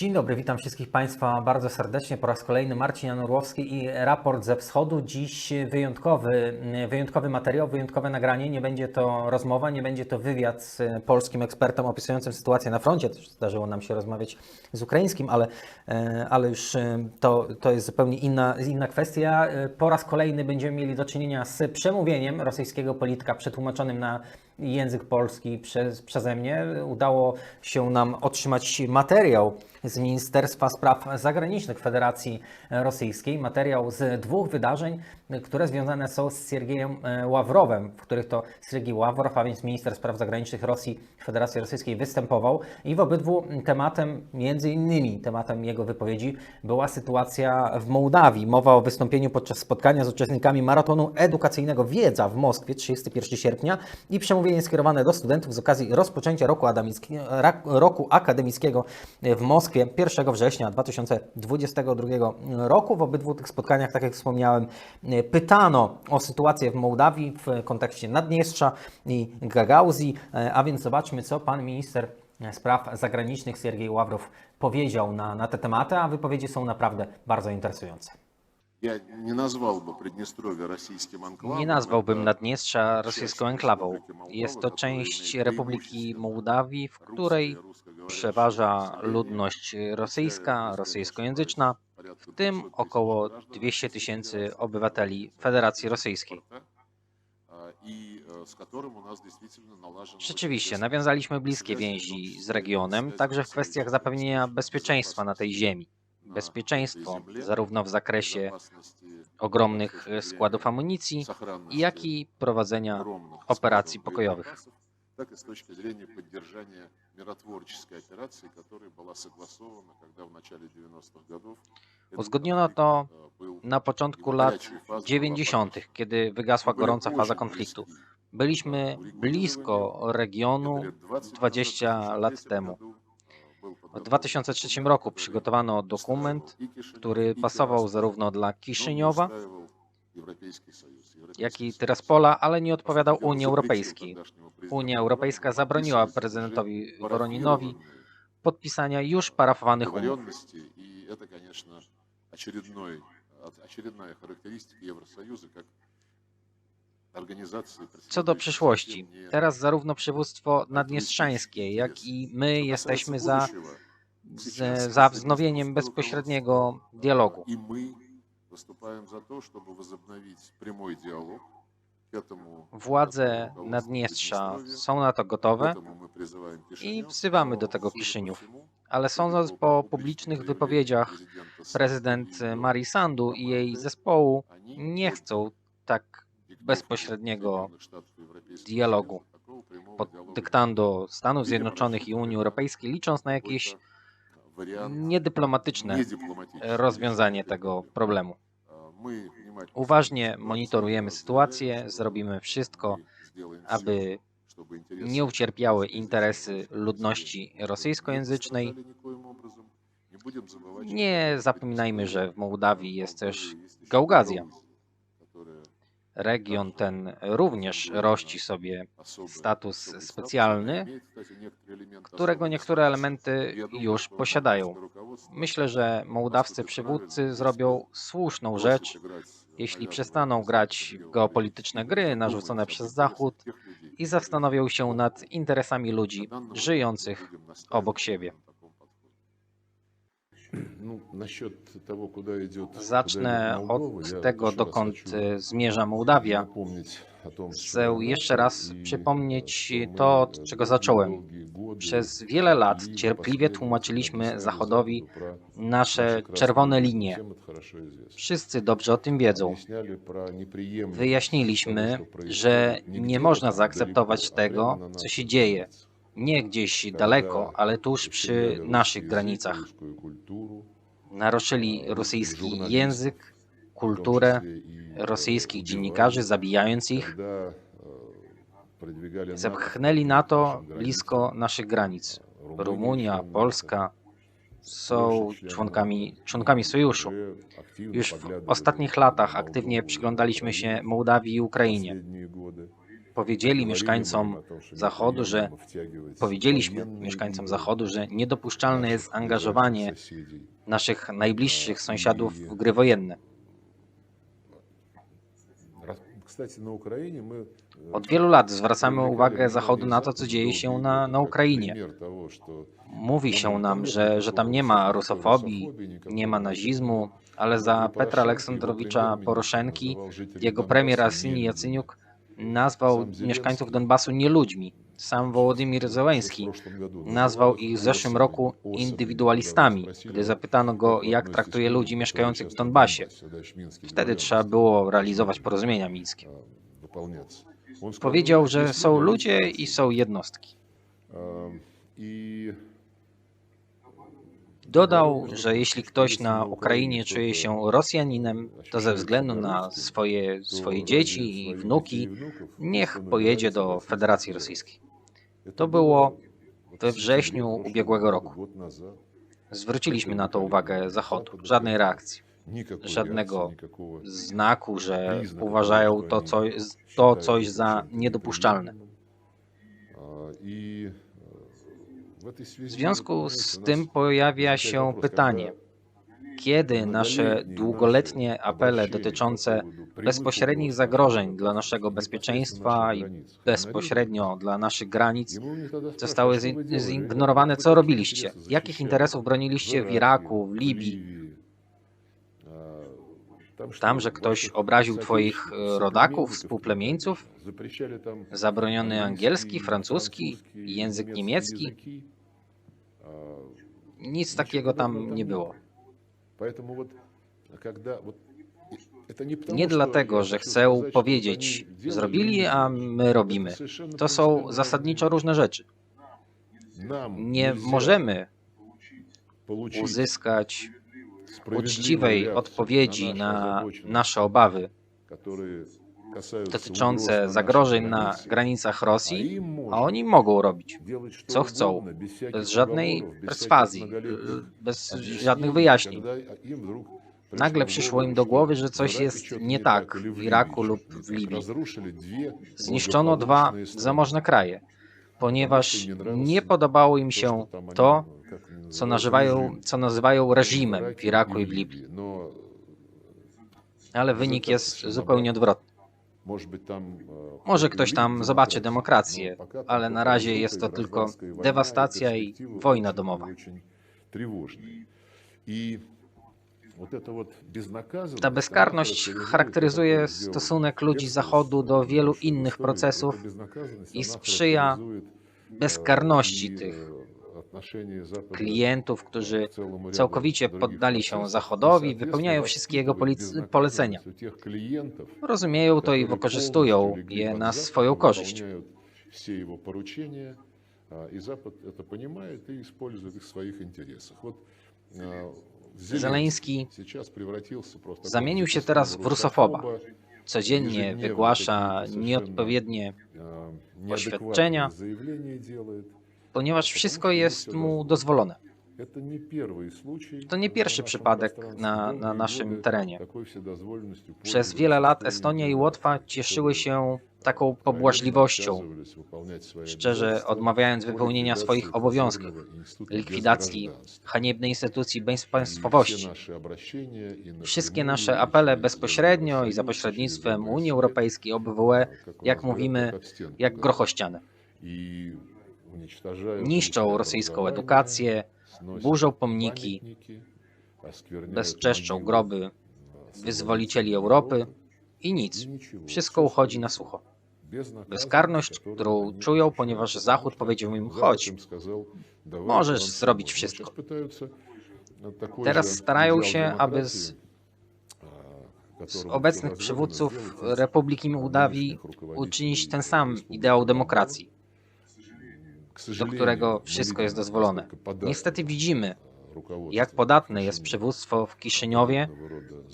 Dzień dobry, witam wszystkich Państwa bardzo serdecznie. Po raz kolejny Marcin Janurłowski i raport ze wschodu. Dziś wyjątkowy, wyjątkowy materiał, wyjątkowe nagranie. Nie będzie to rozmowa, nie będzie to wywiad z polskim ekspertem opisującym sytuację na froncie. Też zdarzyło nam się rozmawiać z ukraińskim, ale, e, ale już e, to, to jest zupełnie inna, inna kwestia. E, Po raz kolejny będziemy mieli do czynienia z przemówieniem rosyjskiego polityka przetłumaczonym na język polski przez, przeze mnie. Udało się nam otrzymać materiał z Ministerstwa Spraw Zagranicznych Federacji Rosyjskiej. Materiał z dwóch wydarzeń, które związane są z Siergiejem e, Ławrowem, w których to Siergiej Ławrow, a więc minister spraw zagranicznych Rosji, Federacji Rosyjskiej występował i w obydwu tematem, między innymi tematem jego wypowiedzi była sytuacja w Mołdawii. Mowa o wystąpieniu podczas spotkania z uczestnikami maratonu edukacyjnego Wiedza w Moskwie 31 sierpnia i przemówienie skierowane do studentów z okazji rozpoczęcia roku, roku akademickiego w Moskwie 1 września 2022 roku. W obydwu tych spotkaniach, tak jak wspomniałem, pytano o sytuację w Mołdawii w kontekście Naddniestrza i Gagauzji, a więc zobaczmy, co pan minister spraw zagranicznych Siergiej Ławrow powiedział na, na te tematy, a wypowiedzi są naprawdę bardzo interesujące. Ja nie nazwałbym Naddniestrza rosyjskim enklawą. Nie nazwałbym Naddniestrza rosyjską enklawą. Jest to część Republiki Mołdawii, w której przeważa ludność rosyjska, rosyjskojęzyczna, w tym około 200 tysięcy obywateli Federacji Rosyjskiej. Rzeczywiście, nawiązaliśmy bliskie więzi z regionem, także w kwestiach zapewnienia bezpieczeństwa na tej ziemi на Bezpieczeństwo этой земле, zarówno w zakresie безопасности ogromnych точки składów зрения amunicji, сохранности jak i prowadzenia огромных operacji складов pokojowych. боеприпасов, так и с точки зрения поддержания миротворческой операции, которая была согласована, когда в начале 90-х годов этот Uzgodniono конфликт, to э, был na początku его lat горячей фазой была 90., покончена. kiedy wygasła Мы были gorąca faza очень konfliktu. близки Byliśmy blisko regionu Где-то лет 20 20 назад, в lat 2003 temu. году, э, был W подготовлен 2003 документ, roku который przygotowano устраивал dokument, и Кишинев, który и pasował Тирасполь, zarówno dla но не Kiszyniowa, устраивал Европейский Союз, Европейский jak i Союз. Tyraspola, ale nie odpowiadał По сути дела, Unii запретил Europejskiej. тогдашнему президенту Unia Europejska Воронину zabroniła подписывать prezydentowi уже Woroninowi парафированные podpisania już parafowanych umów. договоренности, и это, конечно, очередной, от- очередная характеристика Евросоюза как организации, co do przyszłości, teraz zarówno przywództwo naddniestrzańskie, jak i my jesteśmy za, za wznowieniem bezpośredniego dialogu. Władze Naddniestrza są na to gotowe i wzywamy do tego Kiszyniów. Ale sądząc po publicznych wypowiedziach prezydent Marii Sandu i jej zespołu nie chcą tak bezpośredniego dialogu pod dyktando Stanów Zjednoczonych i Unii Europejskiej, licząc na jakieś niedyplomatyczne rozwiązanie tego problemu. Uważnie monitorujemy sytuację, zrobimy wszystko, aby nie ucierpiały interesy ludności rosyjskojęzycznej. Nie zapominajmy, że w Mołdawii jest też Gaugazja. Region ten również rości sobie status specjalny, którego niektóre elementy już posiadają. Myślę, że mołdawscy przywódcy zrobią słuszną rzecz, jeśli przestaną grać w geopolityczne gry narzucone przez Zachód i zastanowią się nad interesami ludzi żyjących obok siebie. Zacznę od tego, dokąd e, zmierza Mołdawia. Chcę jeszcze raz przypomnieć to, od czego zacząłem. Przez wiele lat cierpliwie tłumaczyliśmy Zachodowi nasze czerwone linie. Wszyscy dobrze o tym wiedzą. Wyjaśniliśmy, że nie można zaakceptować tego, co się dzieje nie gdzieś daleko, ale tuż przy naszych granicach. Naruszyli rosyjski język, kulturę rosyjskich dziennikarzy, zabijając ich. Zepchnęli NATO blisko naszych granic. Rumunia, Polska są członkami, członkami sojuszu. Już w ostatnich latach aktywnie przyglądaliśmy się Mołdawii i Ukrainie powiedzieli mieszkańcom Zachodu, że powiedzieliśmy mieszkańcom Zachodu, że niedopuszczalne jest angażowanie naszych najbliższych sąsiadów w gry wojenne. Od wielu lat zwracamy uwagę Zachodu na to, co dzieje się na, na Ukrainie. Mówi się nam, że, że tam nie ma rusofobii, nie ma nazizmu, ale za Petra Aleksandrowicza Poroszenki, jego premier Asini Jacyniuk nazwał mieszkańców Donbasu nie ludźmi. Sam Wołodymir Zełenski nazwał ich w zeszłym roku indywidualistami, gdy zapytano go, jak traktuje ludzi mieszkających w Donbasie. Wtedy trzeba było realizować porozumienia mińskie. Powiedział, że są ludzie i są jednostki. Dodał, że jeśli ktoś na Ukrainie czuje się Rosjaninem, to ze względu na swoje, swoje dzieci i wnuki, niech pojedzie do Federacji Rosyjskiej. To było we wrześniu ubiegłego roku. Zwróciliśmy na to uwagę Zachodu. Żadnej reakcji, żadnego znaku, że uważają to, co, to coś za niedopuszczalne. W związku z tym pojawia się pytanie, kiedy nasze długoletnie apele dotyczące bezpośrednich zagrożeń dla naszego bezpieczeństwa i bezpośrednio dla naszych granic zostały zi- zignorowane, co robiliście? Jakich interesów broniliście w Iraku, w Libii? Tam, że ktoś obraził twoich e, rodaków, współplemieńców? Zabroniony angielski, francuski, język niemiecki? Nic takiego tam nie było. Nie dlatego, że chcę powiedzieć, zrobili, a my robimy. To są zasadniczo różne rzeczy. Nie możemy uzyskać uczciwej odpowiedzi na nasze obawy dotyczące zagrożeń na granicach Rosji, a oni mogą robić, co chcą, bez żadnej perswazji, bez żadnych wyjaśnień. Nagle przyszło im do głowy, że coś jest nie tak w Iraku lub w Libii. Zniszczono dwa zamożne kraje, ponieważ nie podobało im się to, co nazywają, co nazywają reżimem w Iraku i w Libii. Ale wynik jest zupełnie odwrotny. Może ktoś tam zobaczy demokrację, ale na razie jest to tylko dewastacja i wojna domowa. Ta bezkarność charakteryzuje stosunek ludzi Zachodu do wielu innych procesów i sprzyja bezkarności tych klientów, którzy całkowicie poddali się Zachodowi, wypełniają wszystkie jego polic- polecenia. Rozumieją to i wykorzystują je na swoją korzyść. все его поручения, а, и Запад это понимает и использует их в своих интересах. Вот а, Зеленский Zeleński сейчас превратился просто в zamienił się такого teraz w rusofoba. Codziennie Ежедневно wygłasza такие совершенно, nieodpowiednie, а, oświadczenia. ponieważ wszystko jest mu dozwolone. To nie pierwszy przypadek na, na naszym terenie. Przez wiele lat Estonia i Łotwa cieszyły się taką pobłażliwością, szczerze odmawiając wypełnienia swoich obowiązków, likwidacji haniebnej instytucji bezpaństwowości. Wszystkie nasze apele bezpośrednio i za pośrednictwem Unii Europejskiej, OBWE, jak mówimy, jak grochościane niszczą rosyjską edukację, burzą pomniki, bezczeszczą groby wyzwolicieli Europy i nic. Wszystko uchodzi na sucho. Bezkarność, którą czują, ponieważ Zachód powiedział im: chodź, możesz zrobić wszystko. Teraz starają się, aby z, z obecnych przywódców Republiki Mołdawii uczynić ten sam ideał demokracji do którego wszystko jest dozwolone. Niestety widzimy, jak podatne jest przywództwo w Kiszyniowie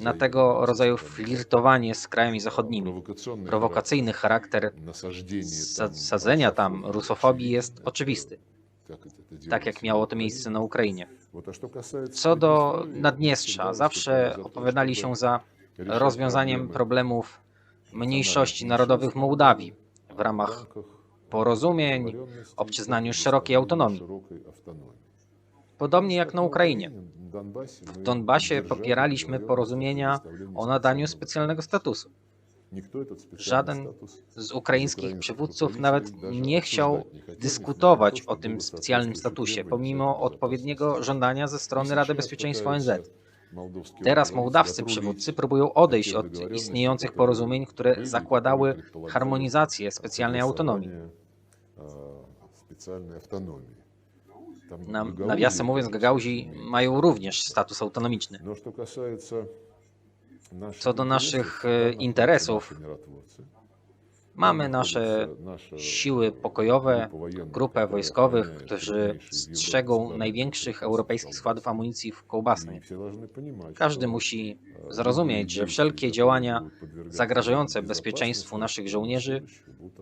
na tego rodzaju flirtowanie z krajami zachodnimi. Prowokacyjny charakter sadzenia tam rusofobii jest oczywisty, tak jak miało to miejsce na Ukrainie. Co do Naddniestrza, zawsze opowiadali się za rozwiązaniem problemów mniejszości narodowych w Mołdawii w ramach porozumień o przyznaniu szerokiej autonomii. Podobnie jak na Ukrainie. W Donbasie popieraliśmy porozumienia o nadaniu specjalnego statusu. Żaden z ukraińskich przywódców nawet nie chciał dyskutować o tym specjalnym statusie, pomimo odpowiedniego żądania ze strony Rady Bezpieczeństwa ONZ. Teraz mołdawscy przywódcy próbują odejść od istniejących porozumień, które zakładały harmonizację specjalnej autonomii. Na, nawiasem mówiąc, Gagauzi mają również status autonomiczny. Co do naszych interesów, e, Mamy nasze siły pokojowe, grupę wojskowych, którzy strzegą największych europejskich składów amunicji w kołbasnej. Każdy musi zrozumieć, że wszelkie działania zagrażające bezpieczeństwu naszych żołnierzy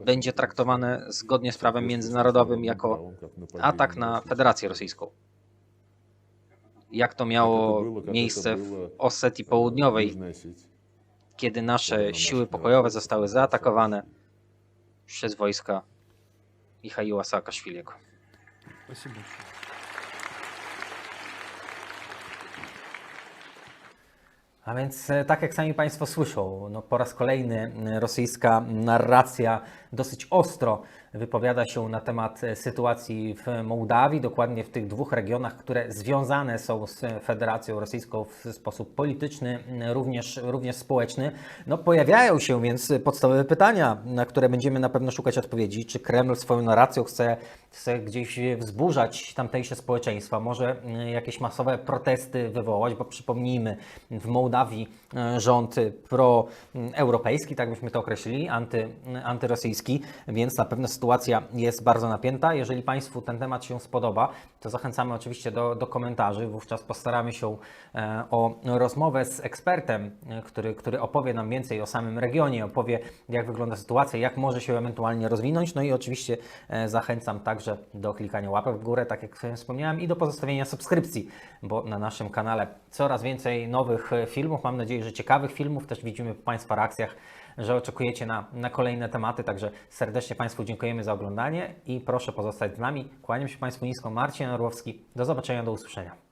będzie traktowane zgodnie z prawem międzynarodowym jako atak na Federację Rosyjską. Jak to miało miejsce w Osetii Południowej, kiedy nasze siły pokojowe zostały zaatakowane przez wojska Michaiła Saakaszwiliego. Спасибо. A więc, e, tak jak sami Państwo słyszą, no po raz kolejny e, rosyjska narracja dosyć ostro wypowiada się na temat e, sytuacji w Mołdawii, dokładnie w tych dwóch regionach, które związane są z Federacją Rosyjską w sposób polityczny, również, również społeczny. No, pojawiają się więc podstawowe pytania, na które będziemy na pewno szukać odpowiedzi. Czy Kreml swoją narracją chce, chce gdzieś wzburzać tamtejsze społeczeństwa, może jakieś masowe protesty wywołać, bo przypomnijmy, w Mołdawii e, rząd proeuropejski, tak byśmy to określili, anty, antyrosyjski, więc na pewno sytuacja jest bardzo napięta. Jeżeli Państwu ten temat się spodoba, to zachęcamy oczywiście do, do komentarzy. Wówczas postaramy się e, o rozmowę z ekspertem, e, który, który opowie nam więcej o samym regionie, opowie jak wygląda sytuacja, jak może się ewentualnie rozwinąć. No i oczywiście zachęcam także do klikania łapek w górę, tak jak wspomniałem, i do pozostawienia subskrypcji, bo na naszym kanale coraz więcej nowych e, filmów. Mam nadzieję, że ciekawych filmów. Też widzimy w Państwa reakcjach, że oczekujecie na, na kolejne tematy. Także serdecznie Państwu dziękujemy za oglądanie i proszę pozostać z nami. Kłaniam się Państwu nisko. Marcin Orłowski. Do zobaczenia, do usłyszenia.